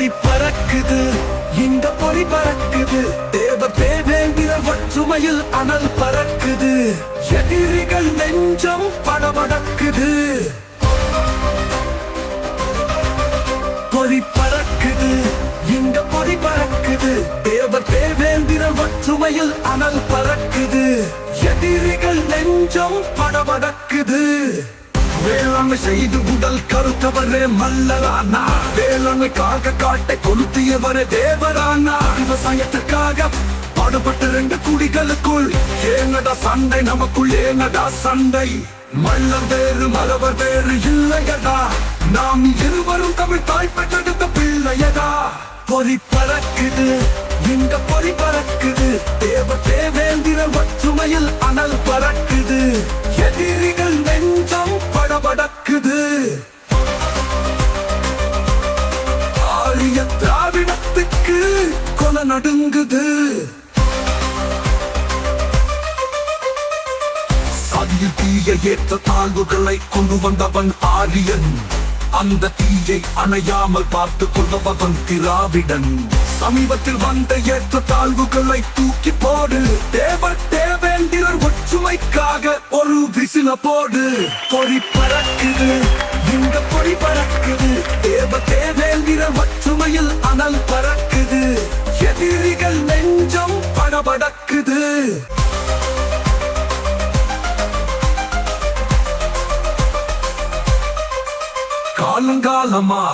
பொறி பறக்குது. இந்த பொறி பறக்குது. தேவ தேவேந்திர ஒற்றுமையில் அனல் பறக்குது. எதிரிகள் நெஞ்சம் படமடக்குது. பொறி பறக்குது. இந்த பொறி பறக்குது. தேவ தேவேந்திர ஒற்றுமையில் அனல் பறக்குது. எதிரிகள் நெஞ்சம் படமடக்குது. வேளாண்மை செய்து உடல் கருத்தவரே மல்லரானா. வேளாண்மைக்காக காட்டை கொளுத்தியவரே தேவரானா. விவசாயத்திற்காக பாடுபட்ட ரெண்டு குடிகளுக்குள் ஏங்கடா சண்டை? நமக்குள் ஏங்கடா சண்டை? மல்லர் வேறு மலவர் வேறு இல்லையடா. நாம் இருவரும் தமிழ் தாய் பெற்றெடுத்த பிள்ளையடா. பொறி பறக்குது இந்த பொறி பறக்குது. தேவ தேவேந்திர ஒற்றுமையில் அனல் பறக்கு படக்குது ஆரிய திராவிடத்துக்கு கொலை நடுங்குது. சதியில் தீய ஏற்ற தாழ்வுகளை கொண்டு வந்தவன் ஆரியன். அந்த தீயை அணையாமல் பார்த்து கொள்பவன் திராவிடன். சமீபத்தில் வந்த ஏற்ற தாழ்வுகளை தூக்கி போடு. தேவ தேவேந்திரர் ஒற்றுமைக்காக ஒரு விசில போடு. பொறி பறக்குது இந்த பொறி பறக்குது. தேவ தேவேந்திரர் ஒற்றுமையில் அனல் பறக்குது. எதிரிகள் நெஞ்சம் படபடக்குது. காலங்காலமா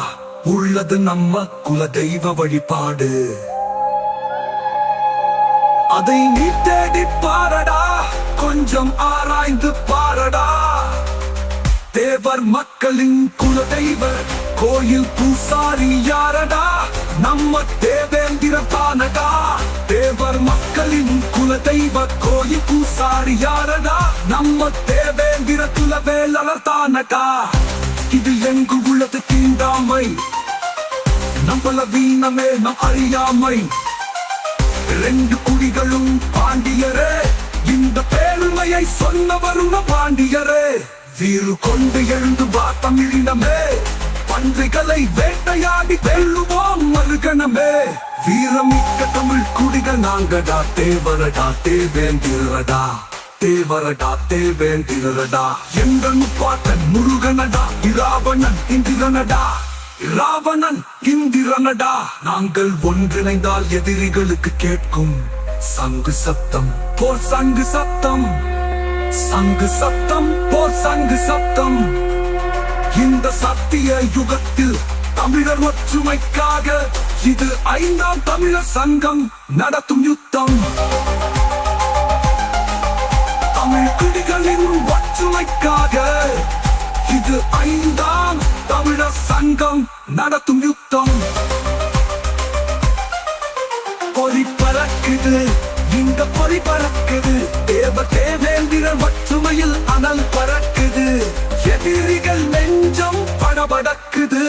உள்ளது நம்ம குல தெய்வ வழிபாடு. அதை நீ தேடி பாரடா. கொஞ்சம் ஆராய்ந்து பாரடா. தேவர் மக்களின் குல தெய்வ கோயில் பூசாரி யாரடா? நம்ம தேவேந்திர தானடா. தேவர் மக்களின் குல தெய்வ கோயில் பூசாரி யாரடா? நம்ம தேவேந்திர குலவேலர் தானடா. இது எங்கு உள்ளது தீண்டாமை? நம்மள வீணமே நம் அறியாமை. ரெண்டு குடிகளும் பாண்டியரே இந்த பேருமையை சொன்னவரும் பாண்டியரே. வீறு கொண்டு எழுந்து வா தமிழினமே பன்றிகளை வேட்டையாடி வெல்லுவோம் மறுகணமே. வீரமிக்க தமிழ் குடிகள் நாங்கடா தேவரடா தேவேந்திரடா தேவரடா தேவேந்திரடா எங்கள் முப்பாட்டன் முருகனடா இராவணன் இந்திரனடா. ராவணன் இந்திரனடா. நாங்கள் ஒன்றிணைந்தால் எதிரிகளுக்கு கேட்கும் சங்கு சத்தம் போர் சங்கு சத்தம் சங்கு சத்தம் போர் சங்கு சத்தம் இந்த சத்திய யுகத்தில் தமிழர் ஒற்றுமைக்காக இது ஐந்தாம் தமிழர் சங்கம் நடத்தும் யுத்தம். தமிழ் குடிகளின் ஒற்றுமைக்காக இது ஐந்தாம் தமிழர் சங்கம் நடத்தும் யுத்தம் பொறி பறக்குது இந்த பொறி பறக்குது தேவ தேவேந்திரர் ஒற்றுமையில் அனல் பறக்குது எதிரிகள் நெஞ்சம் படபடக்குது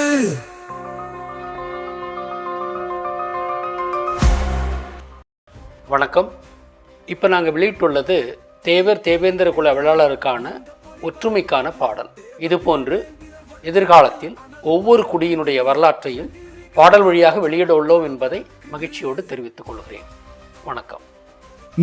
வணக்கம். இப்போ நாங்கள் வெளியிட்டுள்ளது தேவர் தேவேந்திர குல வேளாளருக்கான ஒற்றுமைக்கான பாடல். இதுபோன்று எதிர்காலத்தில் ஒவ்வொரு குடியினுடைய வரலாற்றையும் பாடல் வழியாக வெளியிட உள்ளோம் என்பதை மகிழ்ச்சியோடு தெரிவித்துக் கொள்கிறேன். வணக்கம்.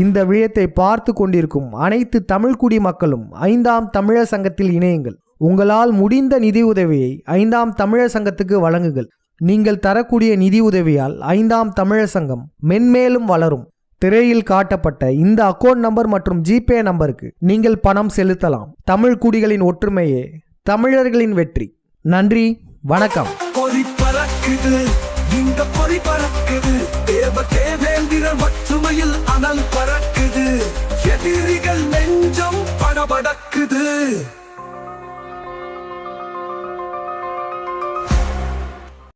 இந்த விழயத்தை பார்த்து கொண்டிருக்கும் அனைத்து தமிழ் குடி மக்களும் ஐந்தாம் தமிழர் சங்கத்தில் இணையுங்கள். உங்களால் முடிந்த நிதி உதவியை ஐந்தாம் தமிழர் சங்கத்துக்கு வழங்குங்கள். நீங்கள் தரக்கூடிய நிதி உதவியால் ஐந்தாம் தமிழர் சங்கம் மென்மேலும் வளரும். திரையில் காட்டப்பட்ட இந்த அக்கௌண்ட் நம்பர் மற்றும் ஜிபே நம்பருக்கு நீங்கள் பணம் செலுத்தலாம். தமிழ் குடிகளின் ஒற்றுமையே தமிழர்களின் வெற்றி. நன்றி வணக்கம். இந்த பொறி பறக்குது. ஒற்றுமையில் அனல் பறக்குது. எதிரிகள் நெஞ்சம் படபடக்குது.